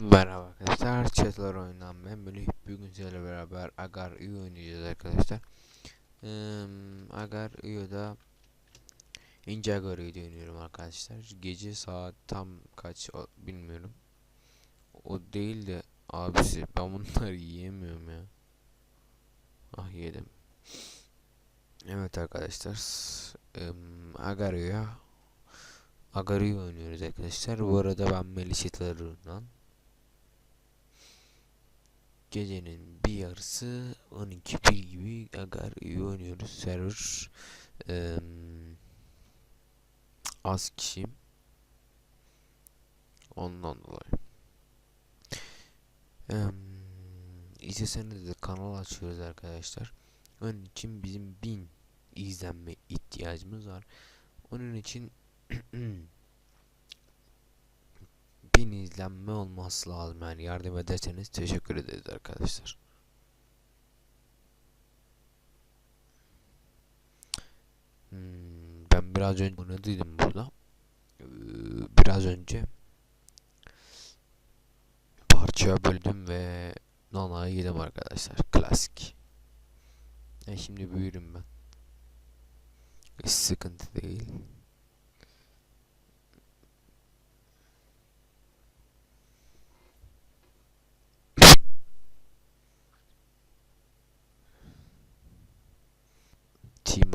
Haritalar oyundan ben Melih bugün sizlerle beraber Agar Io oynayacağız arkadaşlar. Ee, Agar Io'da İnce Agar Io'da oynuyorum arkadaşlar. Gece saat tam kaç o- bilmiyorum. O değil de abisi ben bunları yiyemiyorum ya. Ah yedim. Evet arkadaşlar. em, Agar Io Agar Io oynuyoruz arkadaşlar. Bu arada ben Melih Çetarı'ndan. Gecenin bir yarısı 12 bir gibi agar iyi oynuyoruz. Server eee, az kişi. Ondan dolayı. Eee isteseniz de kanal açıyoruz arkadaşlar. Onun için bizim 1000 izlenme ihtiyacımız var. Onun için 1000 izlenme olması lazım yani yardım ederseniz teşekkür ederiz arkadaşlar. Hmm, ben biraz önce bunu dedim burada. Ee, biraz önce parçaya böldüm ve nanayı yedim arkadaşlar. Klasik. E şimdi büyürüm ben. Hiç sıkıntı değil.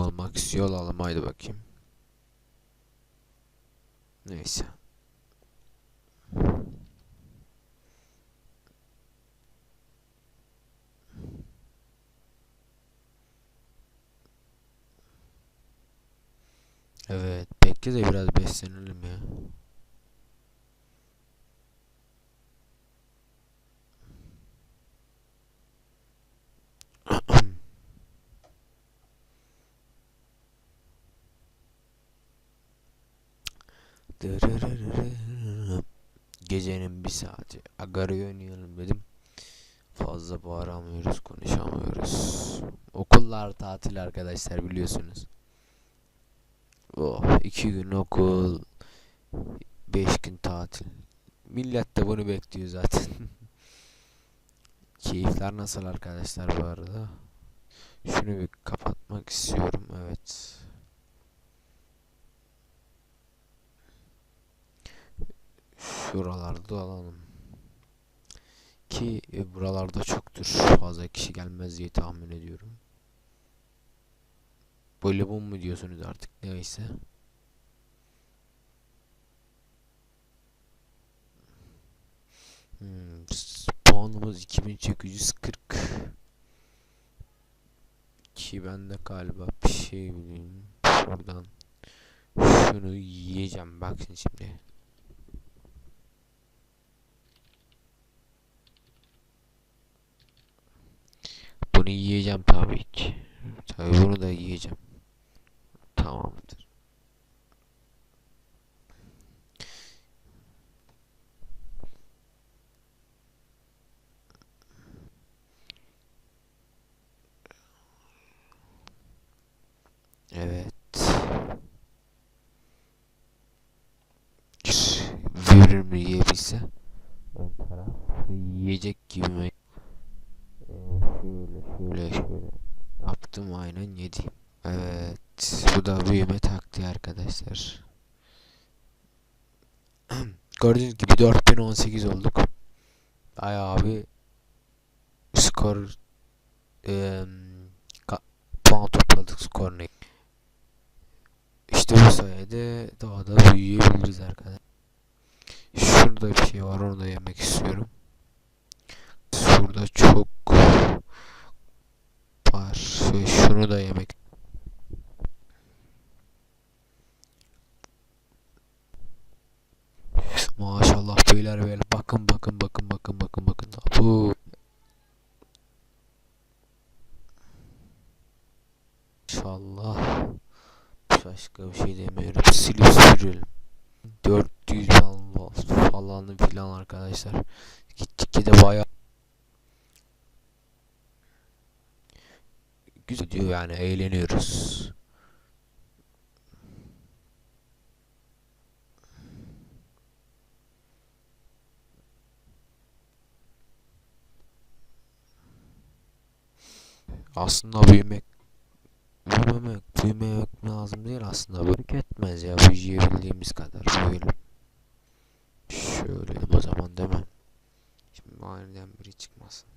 Team olmak istiyor olalım haydi bakayım. Neyse. Evet, bekle de biraz beslenelim ya. Gecenin bir saati. Agar'ı oynayalım dedim. Fazla bağıramıyoruz, konuşamıyoruz. Okullar tatil arkadaşlar biliyorsunuz. Oh, iki gün okul, beş gün tatil. Millet de bunu bekliyor zaten. Keyifler nasıl arkadaşlar bu arada? Şunu bir kapatmak istiyorum. Evet. Şuralarda alalım. Ki e, buralarda çoktur. Fazla kişi gelmez diye tahmin ediyorum. Voleybol mu diyorsunuz artık neyse. Hmm, puanımız 2840. Ki ben de galiba bir şey bileyim. Şuradan şunu yiyeceğim. Bakın şimdi. Bunu yiyeceğim tabii ki. Tabii bunu da yiyeceğim. Tamamdır. Evet. Verir mi yiyebilse? Ön taraf yiyecek gibi? Şöyle şöyle yaptım aynen yedi. Evet bu da büyüme taktiği arkadaşlar. Gördüğünüz gibi 4018 olduk. Bayağı bir skor ka- puan topladık skor ne? İşte bu sayede daha da büyüyebiliriz arkadaşlar. Şurada bir şey var onu da yemek istiyorum. Şurada çok var ve şunu da yemek. Maşallah beyler beyler bakın bakın bakın bakın bakın bakın. Bu İnşallah başka bir şey demiyorum. Silip süpürelim. 400 falan falan filan arkadaşlar. Gittikçe de bayağı güzel diyor yani eğleniyoruz. Aslında büyümek büyümemek, büyümemek lazım değil aslında. Büyük etmez ya büyüyebildiğimiz kadar büyüyelim. Şöyle o zaman değil mi? Şimdi aniden biri çıkmasın.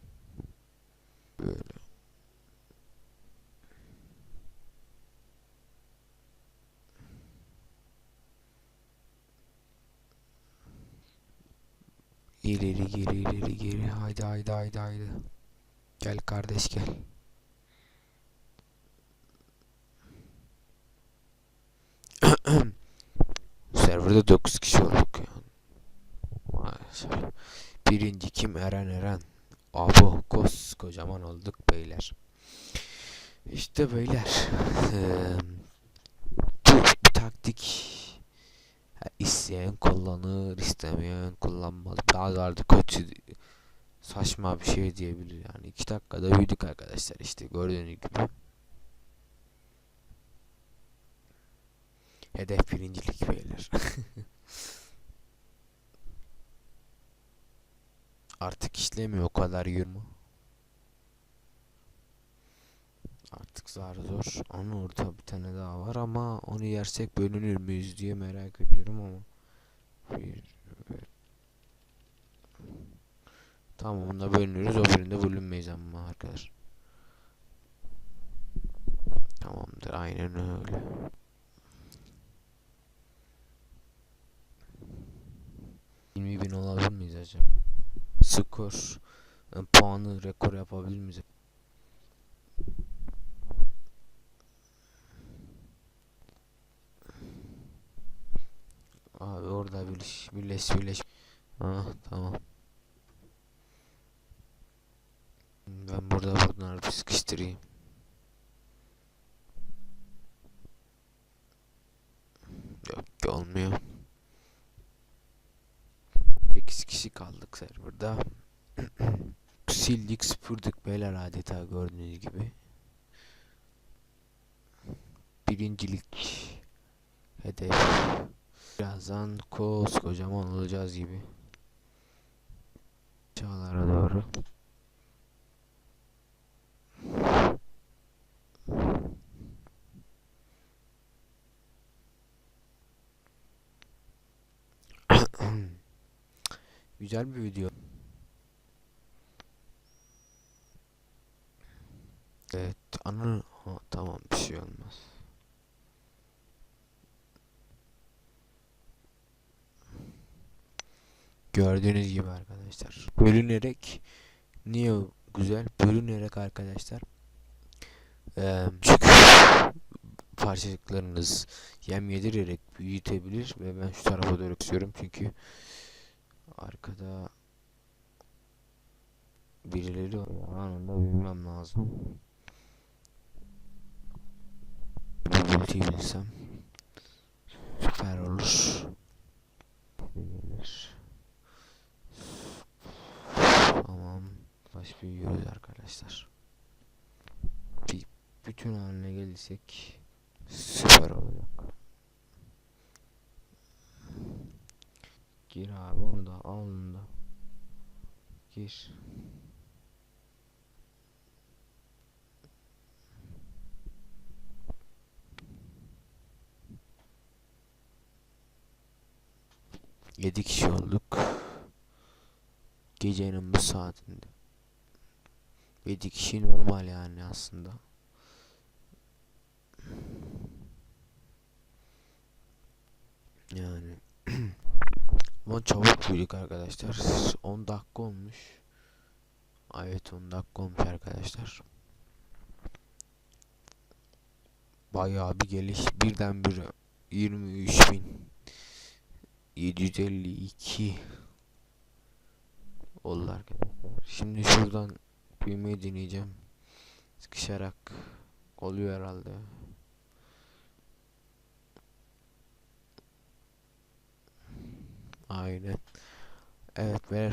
İleri geri ileri geri haydi haydi haydi haydi. Gel kardeş gel. Serverda 9 kişi olduk ya. Maalesef. Birinci kim Eren Eren. Abo kocaman olduk beyler. İşte beyler. bu bir taktik. Ha, isteyen kullanır, istemeyen kullanmaz. Bazıları kötü saçma bir şey diyebilir yani. iki dakikada büyüdük arkadaşlar işte gördüğünüz gibi. Hedef birincilik beyler. Artık işlemiyor o kadar yürüme. Artık zar zor. Onun orada bir tane daha var ama onu yersek bölünür müyüz diye merak ediyorum ama. Bir, Tamam onda bölünürüz o birinde bölünmeyiz ama arkadaşlar. Tamamdır aynen öyle. Bin olabilir miyiz acaba? Skor e, puanı rekor yapabilir miyiz? Abi orada birleş birleş birleş. Ah tamam. Ben burada bunları bir sıkıştırayım. Yok ki olmuyor. 8 kişi kaldık serverda. Sildik süpürdük beyler adeta gördüğünüz gibi. Birincilik hedef. Birazdan koskocaman olacağız gibi. Çağlara doğru. Güzel bir video. Evet, ana tamam bir şey olmaz. Gördüğünüz gibi arkadaşlar. Bölünerek niye güzel? Bölünerek arkadaşlar. Çünkü parçacıklarınız yem yedirerek büyütebilir ve ben şu tarafa doğru istiyorum çünkü arkada birileri anında bilmem lazım. Bu ultiyi bilsem süper olur. Gelir. Tamam. Baş büyüyoruz arkadaşlar. Bir bütün haline gelirsek süper olacak. Gir abi onu da al onu da. Gir. Yedi kişi olduk. Gecenin bu saatinde. Yedi kişi normal yani aslında. Yani ama çabuk büyüdük arkadaşlar. 10 dakika olmuş. Evet 10 dakika olmuş arkadaşlar. Bayağı bir geliş birdenbire 23.752 oldu arkadaşlar. Şimdi şuradan büyümeyi deneyeceğim. Sıkışarak oluyor herhalde. Aynen. Evet ve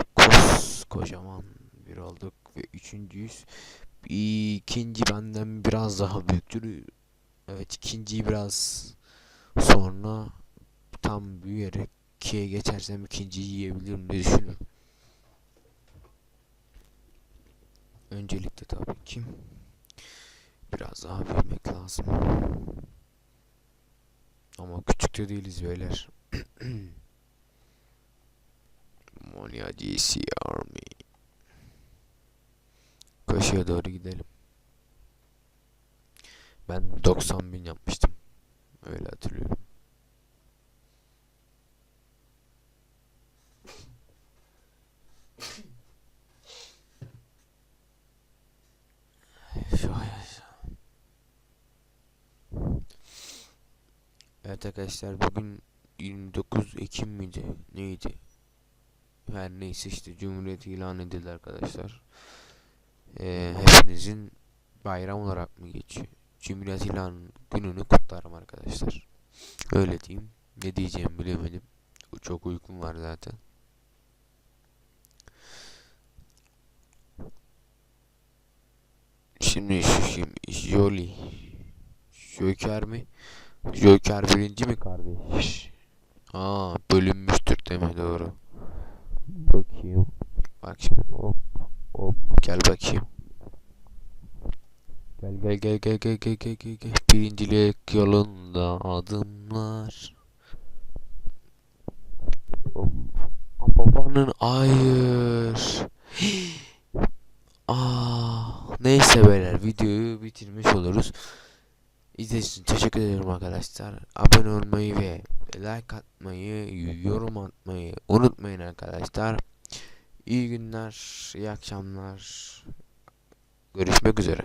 kocaman bir olduk ve üçüncüyüz. İkinci benden biraz daha büyüktür. Evet ikinciyi biraz sonra tam büyüyerek ikiye geçersem ikinciyi yiyebilirim diye düşünüyorum. Öncelikle tabii ki. Biraz daha büyümek lazım. Ama küçük de değiliz beyler. Monya GC Army. Kaşıya doğru gidelim. Ben 90 bin yapmıştım. Öyle hatırlıyorum. Şu Evet arkadaşlar bugün 29 Ekim miydi? Neydi? Her neyse işte Cumhuriyet ilan edildi arkadaşlar. Ee, hepinizin bayram olarak mı geçiyor? Cumhuriyet ilan gününü kutlarım arkadaşlar. Öyle diyeyim. Ne diyeceğimi bilemedim. Çok uykum var zaten. Şimdi şu kim? Jolly. Joker mi? Joker birinci mi kardeş? Aa bölünmüştür deme doğru. Bakayım. Bak şimdi hop hop gel bakayım. Gel gel gel gel gel gel gel gel gel. Birincilik yolunda adımlar. Babanın hayır. Aa, neyse beyler videoyu bitirmiş oluruz. İzlediğiniz için teşekkür ederim arkadaşlar. Abone olmayı ve like atmayı, yorum atmayı unutmayın arkadaşlar. İyi günler, iyi akşamlar. Görüşmek üzere.